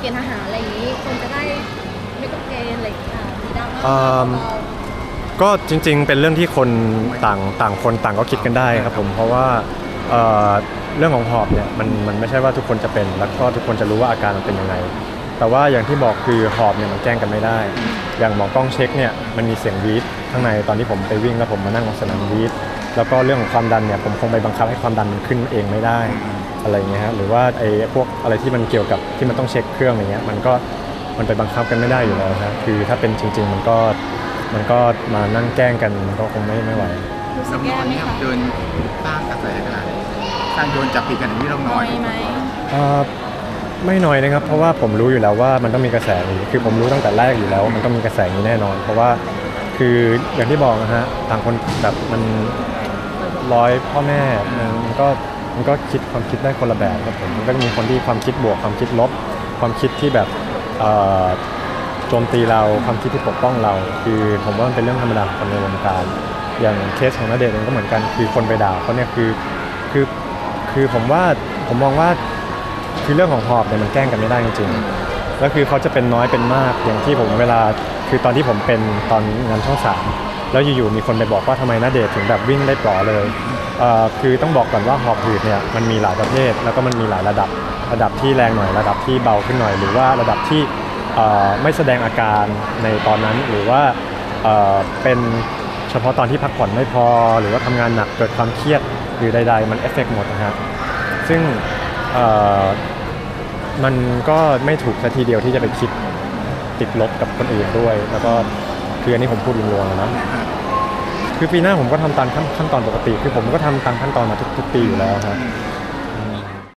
เกณฑ์ทหารอะไรอย่างนี้ คนจะได้ไม่ต้องเกณฑ์อะไรอย่างเงี้ยมีดราม่าอืมก็จริงๆ เป็นเรื่องที่คนต่างต่างคนต่างก็คิดกันได้ครับผม เพราะว่าเอ่อเรื่องของหอบเนี่ยมันมันไม่ใช่ว่าทุกคนจะเป็น แล้วก็ทุกคนจะรู้ว่าอาการมันเป็นยังไง แต่ว่าอย่างที่บอกคือหอบเนี่ยมันแกล้งกันไม่ได้ อย่างหมอกล้องเช็คเนี่ยมันมีเสียงวีดข้างในตอนที่ผมไปวิ่งแล้วผมมานั่งบนสนามวีดแล้วก็เรื่องของความดันเนี่ยผมคงไปบังคับให้ความดันมันขึ้นเองไม่ได้ อะไรอย่างเงี้ยฮะหรือว่าไอ้พวกอะไรที่มันเกี่ยวกับที่มันต้องเช็คเครื่องอย่างเงี้ยมันก็มันไปบังคับกันไม่ได้อยู่แล้วนะคือถ้าเป็นจริง ๆ มันก็มันก็มานั่งแกล้งกันมันก็คงไม่ไม่ไหวรู้สึเรากแย่น้อยไหมเนี่ยคะเดินสร้างกระแสขนาดนี้สร้างโดนจับผิดขนาดนี้เราน้น้ออยยไหมเอ่อไม่น้อยนะครับ เพราะว่าผมรู้อยู่แล้วว่ามันต้องมีกระแสนี้คือผมรู้ตั้งแต่แรกอยู่แล้วว่ามันต้องมีกระแสนี้แน่นอน เพราะว่าคืออย่างที่บอกนะฮะต่างคนแบบมันร้อยพ่อแม่มันก็ มันก็คิดความคิดได้คนละแบบครับผมมันก็จะมีคนที่ความคิดบวกความคิดลบ ความคิดที่แบบโจมตีเราความคิดที่ปกป้องเรา คือผมว่ามันเป็นเรื่องธรรมดาของคนในวงการ อย่างเคสของณเดชเองก็เหมือนกันคือคนไปด่าเขาเนี่ยคือคือคือผมว่าผมมองว่าคือเรื่องของหอบเนี่ยมันแกล้งกันไม่ได้จริงๆแล้วคือเขาจะเป็นน้อยเป็นมากอย่างที่ผมเวลาคือตอนที่ผมเป็นตอนงานช่องสามแล้วอยู่ๆมีคนไปบอกว่าทำไมนาเดชถึงแบบวิ่งได้ปลอเลย คือต้องบอกก่อนว่าหอบหืดเนี่ยมันมีหลายประเภทแล้วก็มันมีหลายระดับระดับที่แรงหน่อย ระดับที่เบาขึ้นหน่อย หรือว่าระดับที่ไม่แสดงอาการในตอนนั้นหรือว่าเเป็นเฉพาะตอนที่พักผ่อนไม่พอ หรือว่าทำงานหนักเกิดความเครียดหรือใด ๆ มันเอฟเฟกหมดนะฮะซึ่งมันก็ไม่ถูกสัทีเดียวที่จะไปคิดติดลบกับคนอื่นด้วย แล้วก็คืออันนี้ผมพูดรวมๆนะ คือปีหน้าผมก็ทำตามขั้นตอนปกติ คือผมก็ทำตามขั้นตอนมาทุกทุกปีอยู่แล้วครับ